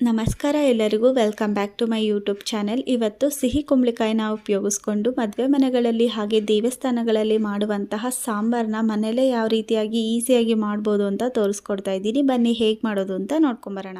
ನಮಸ್ಕಾರ ಎಲ್ಲರಿಗೂ. Welcome back to my YouTube channel ಇವತ್ತು ಸಿಹಿ ಕುಂಬಳಕಾಯಿನ ಉಪಯೋಗಿಸ್ಕೊಂಡು ಮದುವೆ ಮನೆಗಳಲ್ಲಿ ಹಾಗೆ ದೇವಸ್ಥಾನಗಳಲ್ಲಿ ಮಾಡುವಂತಹ ಸಾಂಬಾರನ್ನ ಮನೆಯಲ್ಲೇ ಯಾವ ರೀತಿಯಾಗಿ ಈಸಿಯಾಗಿ ಮಾಡ್ಬೋದು ಅಂತ ತೋರಿಸ್ಕೊಡ್ತಾ ಇದ್ದೀನಿ. ಬನ್ನಿ ಹೇಗೆ ಮಾಡೋದು ಅಂತ ನೋಡ್ಕೊಂಬರೋಣ.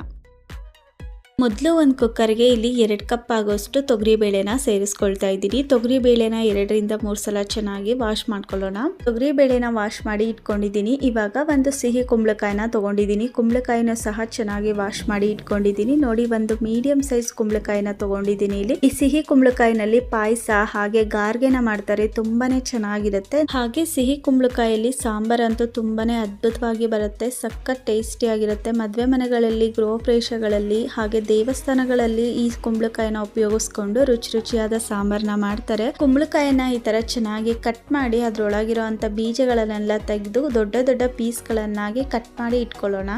ಮೊದಲು ಒಂದು ಕುಕ್ಕರ್ಗೆ ಇಲ್ಲಿ ಎರಡು ಕಪ್ ಆಗೋಷ್ಟು ತೊಗರಿಬೇಳೆನ ಸೇರಿಸ್ಕೊಳ್ತಾ ಇದ್ದೀನಿ. ತೊಗರಿಬೇಳೆನ ಎರಡರಿಂದ ಮೂರು ಸಲ ಚೆನ್ನಾಗಿ ವಾಶ್ ಮಾಡ್ಕೊಳ್ಳೋಣ. ತೊಗರಿಬೇಳೆನ ವಾಶ್ ಮಾಡಿ ಇಟ್ಕೊಂಡಿದ್ದೀನಿ. ಇವಾಗ ಒಂದು ಸಿಹಿ ಕುಂಬಳಕಾಯಿನ ತೊಗೊಂಡಿದ್ದೀನಿ. ಕುಂಬಳಕಾಯಿನ ಸಹ ಚೆನ್ನಾಗಿ ವಾಶ್ ಮಾಡಿ ಇಟ್ಕೊಂಡಿದ್ದೀನಿ. ನೋಡಿ, ಒಂದು ಮೀಡಿಯಂ ಸೈಜ್ ಕುಂಬಳಕಾಯಿನ ತೊಗೊಂಡಿದ್ದೀನಿ ಇಲ್ಲಿ. ಈ ಸಿಹಿ ಕುಂಬಳಕಾಯಿನಲ್ಲಿ ಪಾಯಸ ಹಾಗೆ ಗಾರ್ಗೆನ ಮಾಡ್ತಾರೆ. ತುಂಬಾನೇ ಚೆನ್ನಾಗಿರುತ್ತೆ. ಹಾಗೆ ಸಿಹಿ ಕುಂಬಳಕಾಯಲ್ಲಿ ಸಾಂಬಾರ್ ಅಂತೂ ತುಂಬಾನೇ ಅದ್ಭುತವಾಗಿ ಬರುತ್ತೆ. ಸಖತ್ ಟೇಸ್ಟಿ ಆಗಿರುತ್ತೆ ಮದುವೆ ಮನೆಗಳಲ್ಲಿ, ಗೃಹ ಪ್ರವೇಶಗಳಲ್ಲಿ ಹಾಗೆ ದೇವಸ್ಥಾನಗಳಲ್ಲಿ ಈ ಕುಂಬಳಕಾಯಿನ ಉಪಯೋಗಿಸ್ಕೊಂಡು ರುಚಿ ರುಚಿಯಾದ ಸಾಂಬಾರ್ನ ಮಾಡ್ತಾರೆ. ಕುಂಬಳಕಾಯಿನ ಈ ತರ ಚೆನ್ನಾಗಿ ಕಟ್ ಮಾಡಿ ಅದ್ರೊಳಗಿರೋ ಅಂತ ಬೀಜಗಳನ್ನೆಲ್ಲ ತೆಗೆದು ದೊಡ್ಡ ದೊಡ್ಡ ಪೀಸ್ಗಳನ್ನಾಗಿ ಕಟ್ ಮಾಡಿ ಇಟ್ಕೊಳ್ಳೋಣ.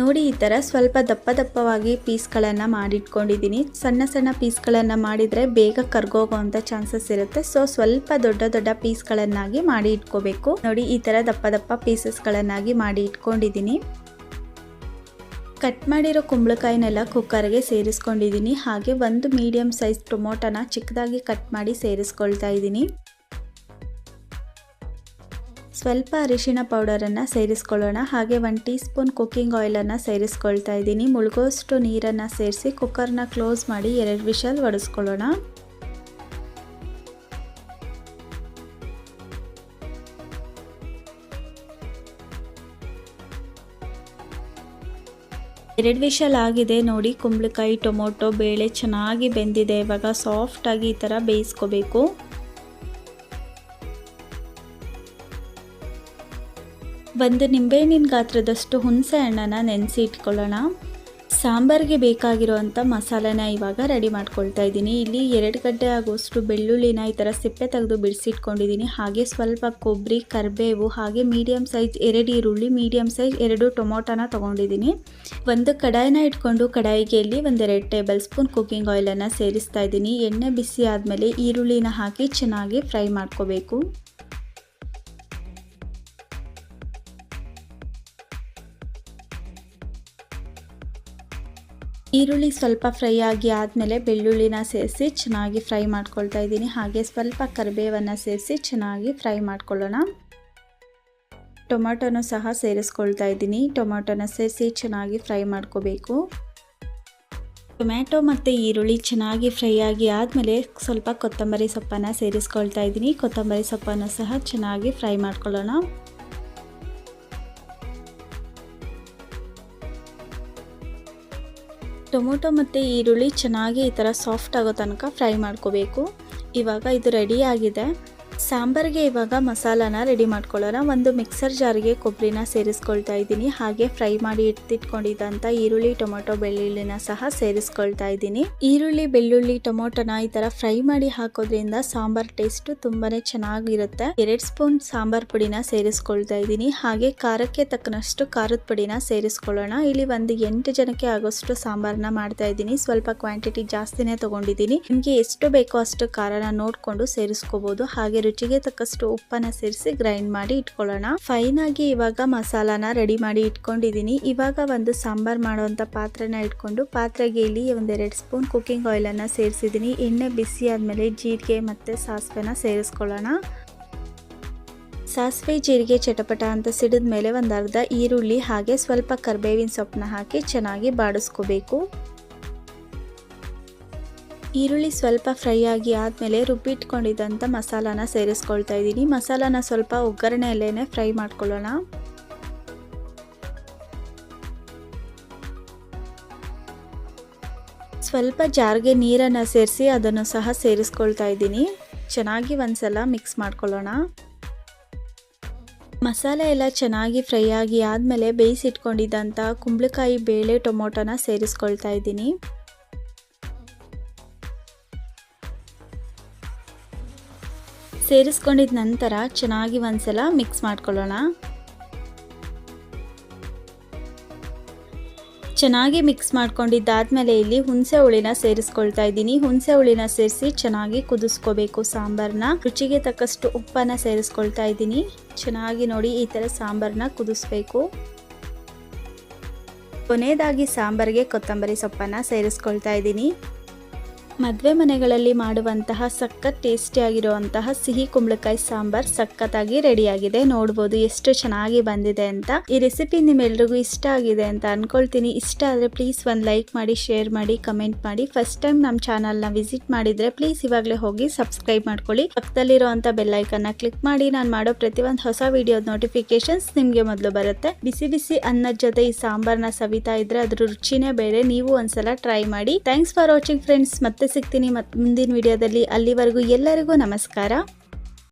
ನೋಡಿ ಈ ಥರ ಸ್ವಲ್ಪ ದಪ್ಪ ದಪ್ಪವಾಗಿ ಪೀಸ್ಗಳನ್ನು ಮಾಡಿಟ್ಕೊಂಡಿದ್ದೀನಿ. ಸಣ್ಣ ಸಣ್ಣ ಪೀಸ್ಗಳನ್ನು ಮಾಡಿದರೆ ಬೇಗ ಕರ್ಗೋಗುವಂಥ ಚಾನ್ಸಸ್ ಇರುತ್ತೆ. ಸೊ ಸ್ವಲ್ಪ ದೊಡ್ಡ ದೊಡ್ಡ ಪೀಸ್ಗಳನ್ನಾಗಿ ಮಾಡಿ ಇಟ್ಕೋಬೇಕು. ನೋಡಿ ಈ ಥರ ದಪ್ಪ ದಪ್ಪ ಪೀಸಸ್ಗಳನ್ನಾಗಿ ಮಾಡಿ ಇಟ್ಕೊಂಡಿದ್ದೀನಿ. ಕಟ್ ಮಾಡಿರೋ ಕುಂಬಳಕಾಯಿನೆಲ್ಲ ಕುಕ್ಕರ್ಗೆ ಸೇರಿಸ್ಕೊಂಡಿದ್ದೀನಿ. ಹಾಗೆ ಒಂದು ಮೀಡಿಯಮ್ ಸೈಜ್ ಟೊಮೊಟೊನ ಚಿಕ್ಕದಾಗಿ ಕಟ್ ಮಾಡಿ ಸೇರಿಸ್ಕೊಳ್ತಾ ಇದ್ದೀನಿ. ಸ್ವಲ್ಪ ಅರಿಶಿಣ ಪೌಡರನ್ನು ಸೇರಿಸ್ಕೊಳ್ಳೋಣ. ಹಾಗೆ ಒನ್ ಟೀ ಸ್ಪೂನ್ ಕುಕ್ಕಿಂಗ್ ಆಯಿಲನ್ನು ಸೇರಿಸ್ಕೊಳ್ತಾ ಇದ್ದೀನಿ. ಮುಳುಗೋಷ್ಟು ನೀರನ್ನು ಸೇರಿಸಿ ಕುಕ್ಕರ್ನ ಕ್ಲೋಸ್ ಮಾಡಿ ಎರಡು ವಿಷಲ್ ಒಡಿಸ್ಕೊಳ್ಳೋಣ. ಎರಡು ವಿಷಲ್ ಆಗಿದೆ ನೋಡಿ. ಕುಂಬಳಕಾಯಿ, ಟೊಮೊಟೊ, ಬೇಳೆ ಚೆನ್ನಾಗಿ ಬೆಂದಿದೆ. ಇವಾಗ ಸಾಫ್ಟಾಗಿ ಈ ಥರ ಬೇಯಿಸ್ಕೋಬೇಕು. ಒಂದು ನಿಂಬೆಹಣ್ಣಿನ ಗಾತ್ರದಷ್ಟು ಹುಣಸೆ ಹಣ್ಣನ್ನು ನೆನೆಸಿ ಇಟ್ಕೊಳ್ಳೋಣ. ಸಾಂಬಾರಿಗೆ ಬೇಕಾಗಿರುವಂಥ ಮಸಾಲೆನ ಇವಾಗ ರೆಡಿ ಮಾಡ್ಕೊಳ್ತಾ ಇದ್ದೀನಿ. ಇಲ್ಲಿ ಎರಡು ಗಡ್ಡೆ ಆಗೋಷ್ಟು ಬೆಳ್ಳುಳ್ಳಿನ ಈ ಥರ ಸಿಪ್ಪೆ ತೆಗೆದು ಬಿಡಿಸಿಟ್ಕೊಂಡಿದ್ದೀನಿ. ಹಾಗೆ ಸ್ವಲ್ಪ ಕೊಬ್ಬರಿ, ಕರಿಬೇವು, ಹಾಗೆ ಮೀಡಿಯಮ್ ಸೈಜ್ ಎರಡು ಈರುಳ್ಳಿ ಮೀಡಿಯಮ್ ಸೈಜ್ ಎರಡು ಟೊಮೊಟೊನ ತೊಗೊಂಡಿದ್ದೀನಿ. ಒಂದು ಕಡಾಯಿನ ಇಟ್ಕೊಂಡು ಕಡಾಯಿಗೆಯಲ್ಲಿ ಒಂದೆರಡು ಟೇಬಲ್ ಸ್ಪೂನ್ ಕುಕ್ಕಿಂಗ್ ಆಯಿಲನ್ನು ಸೇರಿಸ್ತಾ ಇದ್ದೀನಿ. ಎಣ್ಣೆ ಬಿಸಿ ಆದಮೇಲೆ ಈರುಳ್ಳಿನ ಹಾಕಿ ಚೆನ್ನಾಗಿ ಫ್ರೈ ಮಾಡ್ಕೋಬೇಕು. ಈರುಳ್ಳಿ ಸ್ವಲ್ಪ ಫ್ರೈ ಆಗಿ ಆದಮೇಲೆ ಬೆಳ್ಳುಳ್ಳಿನ ಸೇರಿಸಿ ಚೆನ್ನಾಗಿ ಫ್ರೈ ಮಾಡ್ಕೊಳ್ತಾ ಇದ್ದೀನಿ. ಹಾಗೆ ಸ್ವಲ್ಪ ಕರಿಬೇವನ್ನು ಸೇರಿಸಿ ಚೆನ್ನಾಗಿ ಫ್ರೈ ಮಾಡ್ಕೊಳ್ಳೋಣ. ಟೊಮೆಟೊನೂ ಸಹ ಸೇರಿಸ್ಕೊಳ್ತಾ ಇದ್ದೀನಿ. ಟೊಮ್ಯಾಟೋನ ಸೇರಿಸಿ ಚೆನ್ನಾಗಿ ಫ್ರೈ ಮಾಡ್ಕೋಬೇಕು. ಟೊಮ್ಯಾಟೊ ಮತ್ತು ಈರುಳ್ಳಿ ಚೆನ್ನಾಗಿ ಫ್ರೈ ಆಗಿ ಆದಮೇಲೆ ಸ್ವಲ್ಪ ಕೊತ್ತಂಬರಿ ಸೊಪ್ಪನ್ನು ಸೇರಿಸ್ಕೊಳ್ತಾ ಇದ್ದೀನಿ. ಕೊತ್ತಂಬರಿ ಸೊಪ್ಪನ್ನು ಸಹ ಚೆನ್ನಾಗಿ ಫ್ರೈ ಮಾಡ್ಕೊಳ್ಳೋಣ. ಟೊಮೊಟೊ ಮತ್ತು ಈರುಳ್ಳಿ ಚೆನ್ನಾಗಿ ಈ ಥರ ಸಾಫ್ಟ್ ಆಗೋ ತನಕ ಫ್ರೈ ಮಾಡ್ಕೋಬೇಕು. ಇವಾಗ ಇದು ರೆಡಿ ಆಗಿದೆ. ಸಾಂಬಾರಿಗೆ ಇವಾಗ ಮಸಾಲಾನ ರೆಡಿ ಮಾಡ್ಕೊಳ್ಳೋಣ. ಒಂದು ಮಿಕ್ಸರ್ ಜಾರಿಗೆ ಕೊಬ್ಬರಿನ ಸೇರಿಸ್ಕೊಳ್ತಾ ಇದ್ದೀನಿ. ಹಾಗೆ ಫ್ರೈ ಮಾಡಿ ಇಟ್ಟಿಟ್ಕೊಂಡಿದ್ದಂಥ ಈರುಳ್ಳಿ, ಟೊಮೊಟೊ, ಬೆಳ್ಳುಳ್ಳಿನ ಸಹ ಸೇರಿಸ್ಕೊಳ್ತಾ ಇದ್ದೀನಿ. ಈರುಳ್ಳಿ, ಬೆಳ್ಳುಳ್ಳಿ, ಟೊಮೊಟೊನ ಈ ತರ ಫ್ರೈ ಮಾಡಿ ಹಾಕೋದ್ರಿಂದ ಸಾಂಬಾರ್ ಟೇಸ್ಟ್ ತುಂಬಾನೇ ಚೆನ್ನಾಗಿರುತ್ತೆ. ಎರಡು ಸ್ಪೂನ್ ಸಾಂಬಾರ್ ಪುಡಿನ ಸೇರಿಸ್ಕೊಳ್ತಾ ಇದ್ದೀನಿ. ಹಾಗೆ ಖಾರಕ್ಕೆ ತಕ್ಕನಷ್ಟು ಖಾರದ ಪುಡಿನ ಸೇರಿಸ್ಕೊಳ್ಳೋಣ. ಇಲ್ಲಿ ಒಂದು ಎಂಟು ಜನಕ್ಕೆ ಆಗೋಷ್ಟು ಸಾಂಬಾರ್ನ ಮಾಡ್ತಾ ಇದ್ದೀನಿ. ಸ್ವಲ್ಪ ಕ್ವಾಂಟಿಟಿ ಜಾಸ್ತಿನೇ ತಗೊಂಡಿದ್ದೀನಿ. ನಿಮಗೆ ಎಷ್ಟು ಬೇಕೋ ಅಷ್ಟು ಖಾರನ ನೋಡ್ಕೊಂಡು ಸೇರಿಸ್ಕೋಬಹುದು ಹಾಗೆ ರುಚಿಗೆ ತಕ್ಕಷ್ಟು ಉಪ್ಪನ್ನ ಸೇರಿಸಿ ಗ್ರೈಂಡ್ ಮಾಡಿ ಇಟ್ಕೊಳ್ಳೋಣ. ಫೈನ್ ಆಗಿ ಇವಾಗ ಮಸಾಲಾನ ರೆಡಿ ಮಾಡಿ ಇಟ್ಕೊಂಡಿದ್ದೀನಿ. ಇವಾಗ ಒಂದು ಸಾಂಬಾರ್ ಮಾಡುವಂತ ಪಾತ್ರೆನ ಇಟ್ಕೊಂಡು ಪಾತ್ರೆಗೆ ಇಲ್ಲಿ ಒಂದೆರಡು ಸ್ಪೂನ್ ಕುಕಿಂಗ್ ಆಯಿಲ್ ಅನ್ನ ಸೇರಿಸಿದೀನಿ ಎಣ್ಣೆ ಬಿಸಿ ಆದ್ಮೇಲೆ ಜೀರಿಗೆ ಮತ್ತೆ ಸಾಸಿವೆನ ಸೇರಿಸ್ಕೊಳ್ಳೋಣ. ಸಾಸಿವೆ, ಜೀರಿಗೆ, ಚಟಪಟ ಅಂತ ಸಿಡಿದ ಮೇಲೆ ಒಂದು ಈರುಳ್ಳಿ ಹಾಗೆ ಸ್ವಲ್ಪ ಕರ್ಬೇವಿನ ಸೊಪ್ಪನ್ನ ಹಾಕಿ ಚೆನ್ನಾಗಿ ಬಾಡಿಸ್ಕೋಬೇಕು. ಈರುಳ್ಳಿ ಸ್ವಲ್ಪ ಫ್ರೈ ಆಗಿ ಆದಮೇಲೆ ರುಬ್ಬಿಟ್ಕೊಂಡಿದ್ದಂಥ ಮಸಾಲಾನ ಸೇರಿಸ್ಕೊಳ್ತಾ ಇದ್ದೀನಿ. ಮಸಾಲಾನ ಸ್ವಲ್ಪ ಒಗ್ಗರಣೆಯಲ್ಲೇ ಫ್ರೈ ಮಾಡ್ಕೊಳ್ಳೋಣ. ಸ್ವಲ್ಪ ಜಾರ್ಗೆ ನೀರನ್ನು ಸೇರಿಸಿ ಅದನ್ನು ಸಹ ಸೇರಿಸ್ಕೊಳ್ತಾ ಇದ್ದೀನಿ. ಚೆನ್ನಾಗಿ ಒಂದ್ಸಲ ಮಿಕ್ಸ್ ಮಾಡ್ಕೊಳ್ಳೋಣ. ಮಸಾಲೆ ಎಲ್ಲ ಚೆನ್ನಾಗಿ ಫ್ರೈ ಆಗಿ ಆದಮೇಲೆ ಬೇಯಿಸಿಟ್ಕೊಂಡಿದ್ದಂಥ ಕುಂಬಳಕಾಯಿ, ಬೇಳೆ, ಟೊಮೊಟೊನ ಸೇರಿಸ್ಕೊಳ್ತಾ ಇದ್ದೀನಿ. ಸೇರಿಸ್ಕೊಂಡಿದ ನಂತರ ಚೆನ್ನಾಗಿ ಒಂದ್ಸಲ ಮಿಕ್ಸ್ ಮಾಡ್ಕೊಳ್ಳೋಣ. ಚೆನ್ನಾಗಿ ಮಿಕ್ಸ್ ಮಾಡ್ಕೊಂಡಿದ್ದಾದ್ಮೇಲೆ ಇಲ್ಲಿ ಹುಣಸೆ ಹುಳಿನ ಸೇರಿಸ್ಕೊಳ್ತಾ ಇದ್ದೀನಿ. ಹುಣಸೆ ಹುಳಿನ ಸೇರಿಸಿ ಚೆನ್ನಾಗಿ ಕುದಿಸ್ಕೋಬೇಕು ಸಾಂಬಾರನ್ನ ರುಚಿಗೆ ತಕ್ಕಷ್ಟು ಉಪ್ಪನ್ನ ಸೇರಿಸ್ಕೊಳ್ತಾ ಇದ್ದೀನಿ. ಚೆನ್ನಾಗಿ ನೋಡಿ ಈ ಥರ ಸಾಂಬಾರನ್ನ ಕುದಿಸ್ಬೇಕು. ಕೊನೆಯದಾಗಿ ಸಾಂಬಾರಿಗೆ ಕೊತ್ತಂಬರಿ ಸೊಪ್ಪನ್ನು ಸೇರಿಸ್ಕೊಳ್ತಾ ಇದ್ದೀನಿ. ಮದುವೆ ಮನೆಗಳಲ್ಲಿ ಮಾಡುವಂತಹ ಸಖತ್ ಟೇಸ್ಟಿಯಾಗಿರುವಂತಹ ಸಿಹಿ ಕುಂಬಳಕಾಯಿ ಸಾಂಬಾರ್ ಸಖತ್ತಾಗಿ ರೆಡಿಯಾಗಿದೆ ನೋಡ್ಬೋದು ಎಷ್ಟು ಚೆನ್ನಾಗಿ ಬಂದಿದೆ ಅಂತ. ಈ ರೆಸಿಪಿ ನಿಮ್ಮೆಲ್ರಿಗೂ ಇಷ್ಟ ಆಗಿದೆ ಅಂತ ಅನ್ಕೊಳ್ತೀನಿ. ಇಷ್ಟ ಆದರೆ ಪ್ಲೀಸ್ ಒಂದು ಲೈಕ್ ಮಾಡಿ ಶೇರ್ ಮಾಡಿ ಕಮೆಂಟ್ ಮಾಡಿ. ಫಸ್ಟ್ ಟೈಮ್ ನಮ್ಮ ಚಾನಲ್ನ ವಿಸಿಟ್ ಮಾಡಿದರೆ ಪ್ಲೀಸ್ ಇವಾಗಲೇ ಹೋಗಿ ಸಬ್ಸ್ಕ್ರೈಬ್ ಮಾಡ್ಕೊಳ್ಳಿ. ಪಕ್ಕದಲ್ಲಿರುವಂಥ ಬೆಲ್ಲೈಕನ್ನ ಕ್ಲಿಕ್ ಮಾಡಿ. ನಾನು ಮಾಡೋ ಪ್ರತಿಯೊಂದು ಹೊಸ ವಿಡಿಯೋದ ನೋಟಿಫಿಕೇಶನ್ಸ್ ನಿಮಗೆ ಮೊದಲು ಬರುತ್ತೆ. ಬಿಸಿ ಬಿಸಿ ಅನ್ನದ ಜೊತೆ ಈ ಸಾಂಬಾರ್ನ ಸವಿತಾ ಇದ್ರೆ ಅದ್ರ ರುಚಿನೇ ಬೇರೆ. ನೀವು ಒಂದ್ಸಲ ಟ್ರೈ ಮಾಡಿ. ಥ್ಯಾಂಕ್ಸ್ ಫಾರ್ ವಾಚಿಂಗ್ ಫ್ರೆಂಡ್ಸ್ ಮತ್ತೆ ಸಿಗ್ತೀನಿ ಮತ್ತು ಮುಂದಿನ ವಿಡಿಯೋದಲ್ಲಿ ಅಲ್ಲಿವರೆಗೂ ಎಲ್ಲರಿಗೂ ನಮಸ್ಕಾರ.